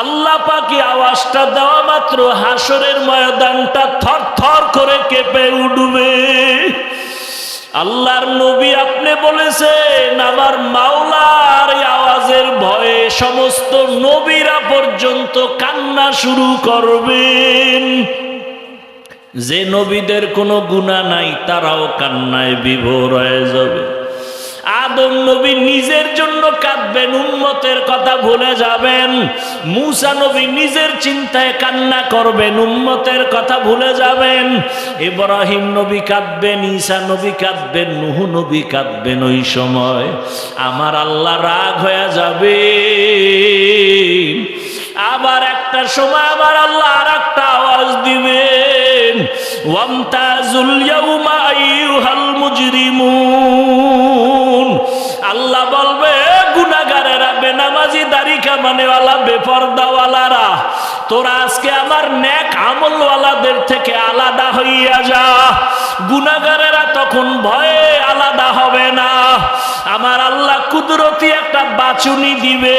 আল্লাহ পাকি আওয়াজটা দেওয়া মাত্র হাসরের ময়দানটা থর থর করে কেঁপে উঠবে। আল্লাহর নবী আপনি বলেছেন, আমার মাওলার আওয়াজের ভয়ে সমস্ত নবীরা পর্যন্ত কান্না শুরু করবেন। যে নবীদের কোনো গুণা নাই, তারাও কান্নায় বিভোর হয়ে যাবে। আদম নবী নিজের জন্য কাঁদবেন, উম্মতের কথা ভুলে যাবেন। মুসা নবী নিজের চিন্তায় কান্না করবেন, উম্মতের কথা ভুলে যাবেন। ইব্রাহিম নবী কাঁদবেন, ঈসা নবী কাঁদবেন, নুহু নবী কাঁদবেন ওই সময়। আমার আল্লাহ রাগ হয়ে যাবে। আবার একটা সময় আবার আল্লাহ আর একটা আওয়াজ দিবেন। ওয়ামতাজুল ইয়াউমা আইয়ুহাল মুজরিমুন। আল্লাহ বলবে গুনাহগারেরা, বেনামাজি দাড়ি কামানেওয়ালা, বেপরদাওয়ালারা, তোরা আজকে আমার ন্যাক আমলওয়ালাদের থেকে আলাদা হইয়া যা। গুনাহগারেরা তখন ভয়ে আলাদা হবে না। আমার আল্লাহ কুদরতি একটা বাচুনি দিবে।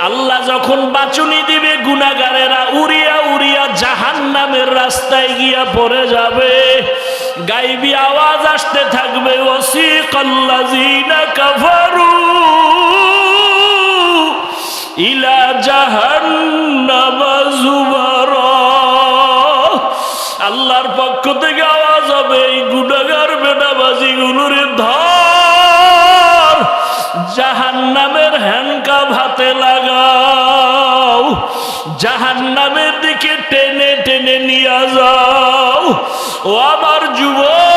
আল্লাহ যখন বাচুনি দিবে গুনাগারেরা উড়িয়া উড়িয়া জাহান নামের রাস্তায় গিয়া পড়ে যাবে। গাইবি আওয়াজ আসতে থাকবে ওসিকাল্লাযীনা কাফারু ইলা জাহান্নামা যুমারা আল্লাহর পক্ষ থেকে আওয়াজ হবে, এই গুনাগার বেনাবাজি গুলোর ধর। জাহান নামের হ্যান্ডকাপ হাতে লাগাও জাহান নামের দিকে টেনে টেনে নিয়ে যাও। ও আমার যুবক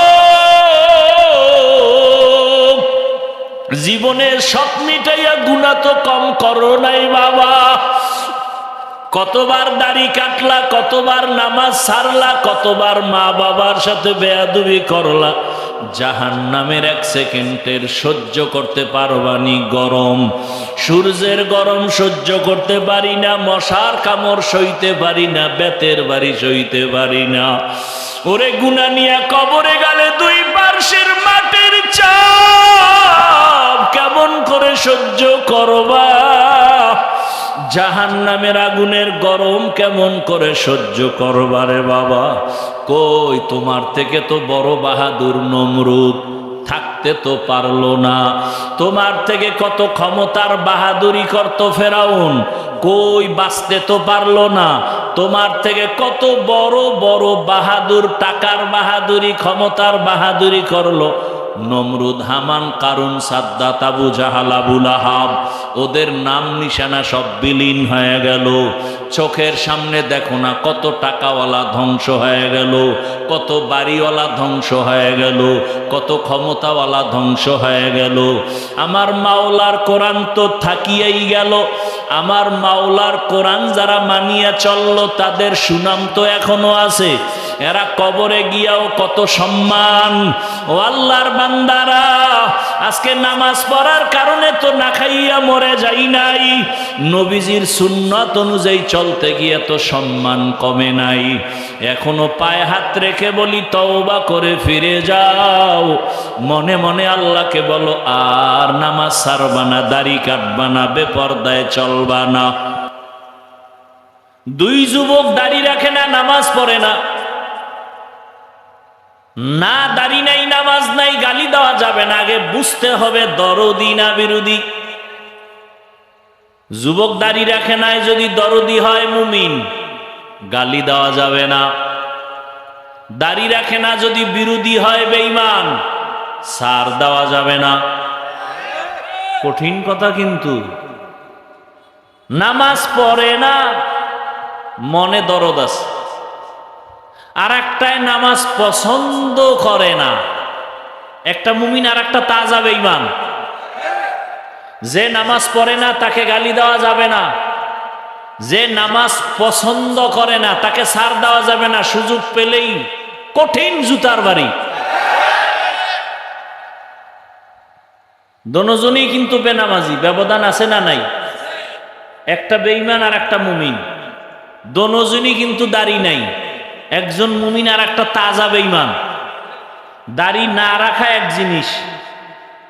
জীবনের সব মিটাইয়া গুণা তো কম করো নাই বাবা। কতবার দাড়ি কাটলা, কতবার নামাজ সারলা, কতবার মা বাবার সাথে বেয়াদুবি করলা। জাহান নামের এক সেকেন্ডের সহ্য করতে পারবানি গরম। সূর্যের গরম সহ্য করতে পারি না মশার কামড় সইতে পারি না বেতের বাড়ি সইতে পারি না ওরে গুনা নিয়া কবরে গেলে দুই পার্শ্বের মাটির চাপ কেমন করে সহ্য করবা? জাহান নামের আগুনের গরম কেমন করে সহ্য করবারে বাবা? কই, তোমার থেকে তো বড় বাহাদুর নমরুদ থাকতে তো পারল না। তোমার থেকে কত ক্ষমতার বাহাদুরি করত ফেরাউন? কই, বাঁচতে তো পারল না। তোমার থেকে কত বড় বড় বাহাদুর, টাকার বাহাদুরি, ক্ষমতার বাহাদুরি করল? নমরুদ হামান, কারুন, সাদ্দাত, আবু জাহাল আবুল আহাব ওদের নাম নিশানা সব বিলীন হয়ে গেল। চোখের সামনে দেখো না, কত টাকাওয়ালা ধ্বংস হয়ে গেল, কত বাড়িওয়ালা ধ্বংস হয়ে গেল, কত ক্ষমতাওয়ালা ধ্বংস হয়ে গেল। আমার মাওলার কোরআন তো থাকিয়াই গেল। আমার মাওলার কোরআন যারা মানিয়া চলল, তাদের সুনাম তো এখনও আছে। এরা কবরে গিয়াও কত সম্মান। ও আল্লাহর বান্দারা, আজকে নামাজ পড়ার কারণে তো না খাইয়া মরে যাই নাই। নবীজির সুন্নত অনুযায়ী চলতে গিয়ে তো সম্মান কমে নাই। এখনও পায়ে হাত রেখে বলি, তওবা করে ফিরে যাও। মনে মনে আল্লাহকে বলো, আর নামাজ সারবা না, দাড়ি কাটবা না, বেপর্দায় চলবা না। দুই যুবক দাড়ি রাখে না, নামাজ পড়ে না। না দাড়ি নাই, নামাজ নাই, গালি দেওয়া যাবে না। আগে বুঝতে হবে দরদি না বিরোধী। যুবক দাড়ি রাখে নাই, যদি দরদি হয় মুমিন, গালি দেওয়া যাবে না। দাড়ি রাখে না, যদি বিরোধী হয় বেঈমান, সার দেওয়া যাবে না। কঠিন কথা কিন্তু। নামাজ পড়ে না, মনে দরদ আছে। আর একটাই নামাজ পছন্দ করে না। একটা মুমিন আর একটা তাজা বেঈমান। যে নামাজ পড়ে না, তাকে গালি দেওয়া যাবে না। যে নামাজ পছন্দ করে না, তাকে সার দেওয়া যাবে না। সুযোগ পেলেই কঠিন জুতার বাড়ি। দনোজনই কিন্তু বেনামাজি, ব্যবধান আছে না নাই? একটা বেইমান আর একটা মুমিন। দনোজনই কিন্তু দাড়ি নাই। একজন মুমিন আর একটা তাজা বেইমান দাড়ি না রাখা এক জিনিস,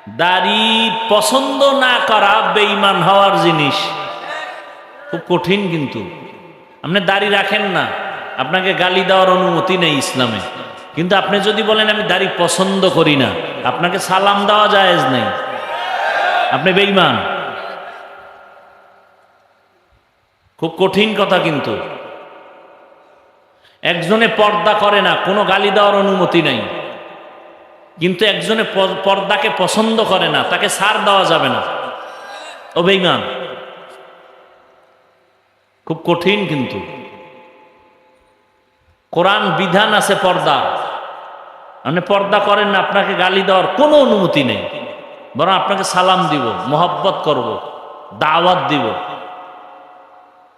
দাড়ি পছন্দ না করা বেইমান হওয়ার জিনিস। খুব কঠিন কিন্তু। আপনি দাড়ি রাখেন না, আপনাকে গালি দেওয়ার অনুমতি নেই ইসলামে। কিন্তু আপনি যদি বলেন, আমি দাড়ি পছন্দ করি না আপনাকে সালাম দেওয়া জায়েজ নেই। আপনি বেইমান খুব কঠিন কথা কিন্তু। একজনে পর্দা করে না, কোনো গালি দেওয়ার অনুমতি নাই। কিন্তু একজনে পর্দাকে পছন্দ করে না, তাকে সার দেওয়া যাবে না। ও খুব কঠিন কিন্তু। কোরআন বিধান আছে পর্দা। মানে পর্দা করেন না, আপনাকে গালি দেওয়ার কোনো অনুমতি নেই। বরং আপনাকে সালাম দিব, মোহব্বত করব, দাওয়াত দিব।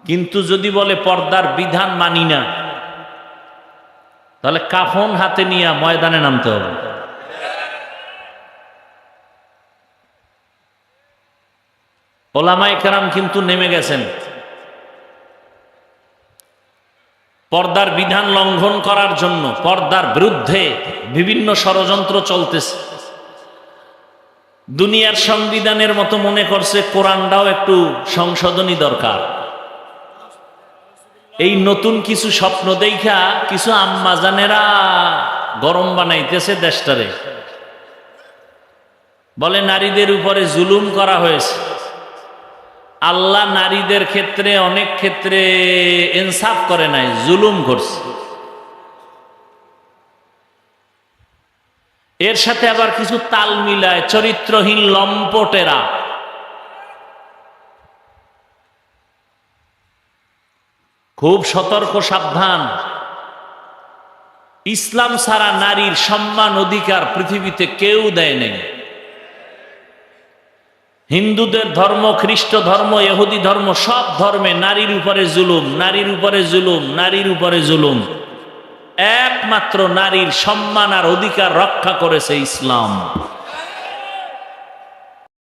কিন্তু যদি বলে পর্দার বিধান মানি না তাহলে কাফন হাতে নিয়ে ময়দানে নামতে হবে। ওলামাই কেরাম কিন্তু নেমে গেছেন। পর্দার বিধান লঙ্ঘন করার জন্য, পর্দার বিরুদ্ধে বিভিন্ন ষড়যন্ত্র চলতেছে। দুনিয়ার সংবিধানের মতো মনে করছে, কোরআনটাও একটু সংশোধনী দরকার। এই নতুন কিছু স্বপ্ন দেখা কিছু আম্মাজানেরা গরম বানাইতেছে দেশটারে। বলে, নারীদের উপরে জুলুম করা হয়েছে। আল্লাহ নারীদের ক্ষেত্রে, অনেক ক্ষেত্রে ইনসাফ করে নাই, জুলুম করছে। এর সাথে আবার কিছু তাল মিলায়, চরিত্রহীন লম্পটেরা। খুব সতর্ক, সাবধান। ইসলাম ছাড়া নারীর সম্মান, অধিকার পৃথিবীতে কেউ দেয় নেই। হিন্দুদের ধর্ম, খ্রিস্ট ধর্ম এহুদি ধর্ম, সব ধর্মে নারীর উপরে জুলুম, নারীর উপরে জুলুম, নারীর উপরে জুলুম। একমাত্র নারীর সম্মান আর অধিকার রক্ষা করেছে ইসলাম।